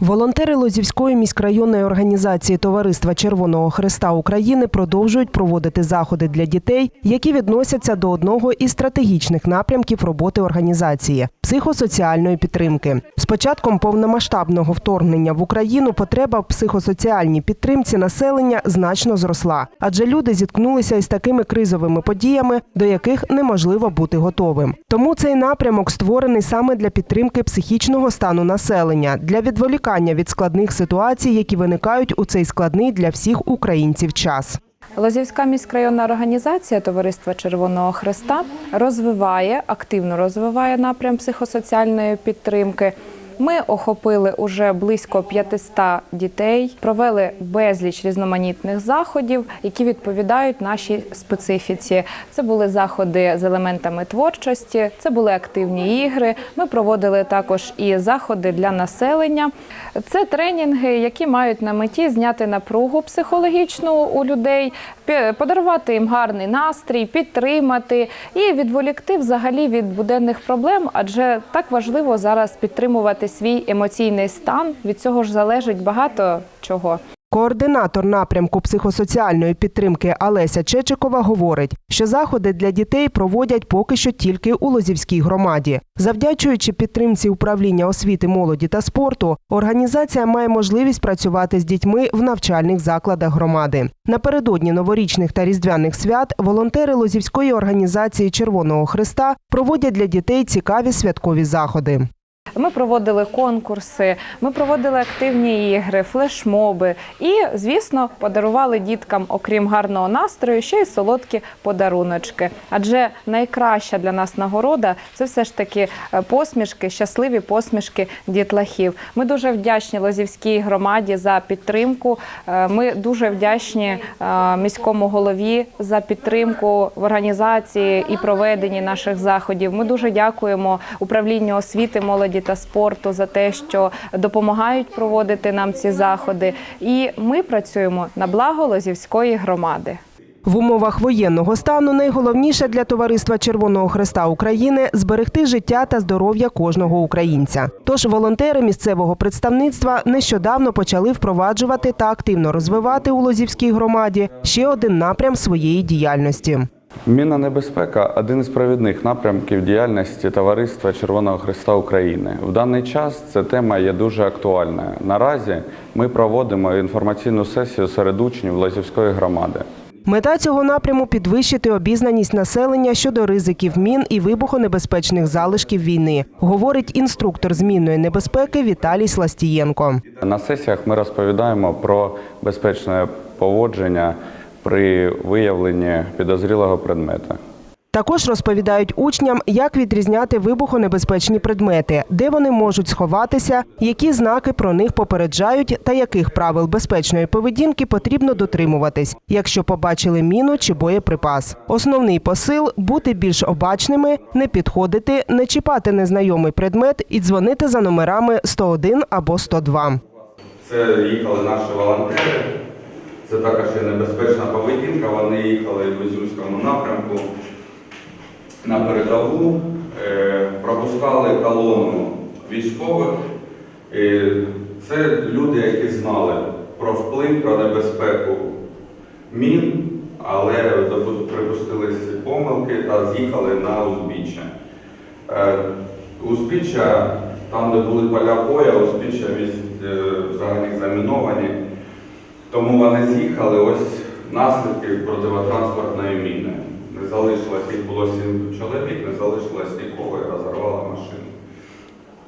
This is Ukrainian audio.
Волонтери Лозівської міськрайонної організації Товариства Червоного Христа України продовжують проводити заходи для дітей, які відносяться до одного із стратегічних напрямків роботи організації психосоціальної підтримки. З початком повномасштабного вторгнення в Україну потреба в психосоціальній підтримці населення значно зросла, адже люди зіткнулися із такими кризовими подіями, до яких неможливо бути готовим. Тому цей напрямок створений саме для підтримки психічного стану населення, для відволікання від складних ситуацій, які виникають у цей складний для всіх українців час. Лозівська міськрайонна організація Товариства Червоного Хреста розвиває, активно розвиває напрям психосоціальної підтримки. Ми охопили уже близько 500 дітей, провели безліч різноманітних заходів, які відповідають нашій специфіці. Це були заходи з елементами творчості, це були активні ігри. Ми проводили також і заходи для населення. Це тренінги, які мають на меті зняти напругу психологічну у людей, подарувати їм гарний настрій, підтримати і відволікти взагалі від буденних проблем, адже так важливо зараз підтримувати свій емоційний стан. Від цього ж залежить багато чого. Координатор напрямку психосоціальної підтримки Алеся Чечикова говорить, що заходи для дітей проводять поки що тільки у Лозівській громаді. Завдячуючи підтримці управління освіти, молоді та спорту, організація має можливість працювати з дітьми в навчальних закладах громади. Напередодні новорічних та різдвяних свят волонтери Лозівської організації Червоного Христа проводять для дітей цікаві святкові заходи. Ми проводили конкурси, ми проводили активні ігри, флешмоби і, звісно, подарували діткам, окрім гарного настрою, ще й солодкі подаруночки. Адже найкраща для нас нагорода це все ж таки е, посмішки, щасливі посмішки дітлахів. Ми дуже вдячні Лозівській громаді за підтримку. Е, Ми дуже вдячні е, міському голові за підтримку в організації і проведенні наших заходів. Ми дуже дякуємо управлінню освіти, молоді та спорту за те, що допомагають проводити нам ці заходи. І ми працюємо на благо Лозівської громади. В умовах воєнного стану найголовніше для товариства Червоного Хреста України зберегти життя та здоров'я кожного українця. Тож волонтери місцевого представництва нещодавно почали впроваджувати та активно розвивати у Лозівській громаді ще один напрям своєї діяльності. Мінна небезпека один із провідних напрямків діяльності Товариства Червоного Христа України. В даний час ця тема є дуже актуальною. Наразі ми проводимо інформаційну сесію серед учнів Лазівської громади. Мета цього напряму підвищити обізнаність населення щодо ризиків мін і вибухонебезпечних залишків війни, говорить інструктор змінної небезпеки Віталій Сластієнко. На сесіях ми розповідаємо про безпечне поводження при виявленні підозрілого предмета. Також розповідають учням, як відрізняти вибухонебезпечні предмети, де вони можуть сховатися, які знаки про них попереджають та яких правил безпечної поведінки потрібно дотримуватись, якщо побачили міну чи боєприпас. Основний посил бути більш обачними, не підходити, не чіпати незнайомий предмет і дзвонити за номерами 101 або 102. Це їхали наші волонтери. Це також і небезпечна поведінка. Вони їхали в Ізюмському напрямку на передову, е, пропускали колону військових. Це люди, які знали про вплив, про небезпеку мін, але припустились помилки та з'їхали на узбіччя. Е, Узбіччя, там, де були поля боя, узбіччя е, взагалі заміновані. Тому вони з'їхали ось наслідки противотранспортної міни. Не залишилось, їх було сім чоловік, не залишилось нікого і розірвала машину.